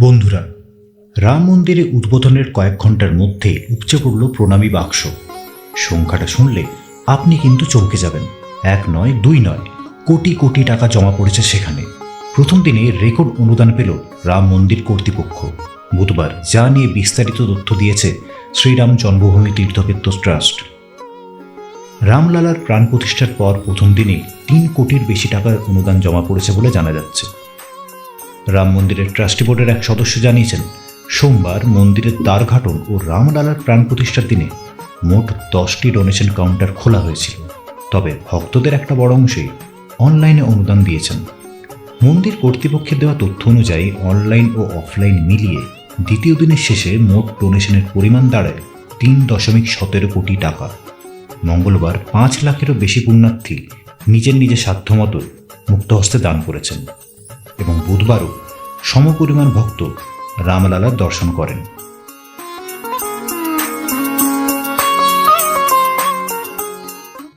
বন্ধুরা, রাম মন্দিরে উদ্বোধনের কয়েক ঘণ্টার মধ্যে উপচে পড়ল প্রণামী বাক্স। সংখ্যাটা শুনলে আপনি কিন্তু চমকে যাবেন। এক নয়, দুই নয়, কোটি কোটি টাকা জমা পড়েছে সেখানে। প্রথম দিনে রেকর্ড অনুদান পেল রাম মন্দির কর্তৃপক্ষ। বুধবার যা নিয়ে বিস্তারিত তথ্য দিয়েছে শ্রীরাম জন্মভূমি তীর্থক্ষেত্র ট্রাস্ট। রামলালার প্রাণ প্রতিষ্ঠার পর প্রথম দিনে তিন কোটির বেশি টাকার অনুদান জমা পড়েছে বলে জানা যাচ্ছে। রাম মন্দিরের ট্রাস্টি বোর্ডের এক সদস্য জানিয়েছেন, সোমবার মন্দিরের দ্বারঘাটন ও রামলালার প্রাণ প্রতিষ্ঠার দিনে মোট দশটি ডোনেশন কাউন্টার খোলা হয়েছিল। তবে ভক্তদের একটা বড় অংশই অনলাইনে অনুদান দিয়েছেন। মন্দির কর্তৃপক্ষের দেওয়া তথ্য অনুযায়ী অনলাইন ও অফলাইন মিলিয়ে দ্বিতীয় দিনের শেষে মোট ডোনেশনের পরিমাণ দাঁড়ায় তিন দশমিক সতেরো কোটি টাকা। মঙ্গলবার পাঁচ লাখেরও বেশি পুণ্যার্থী নিজের নিজের সাধ্যমতো মুক্তহস্তে দান করেছেন। বুধবারও সমপরিমাণ ভক্ত রামলালার দর্শন করেন।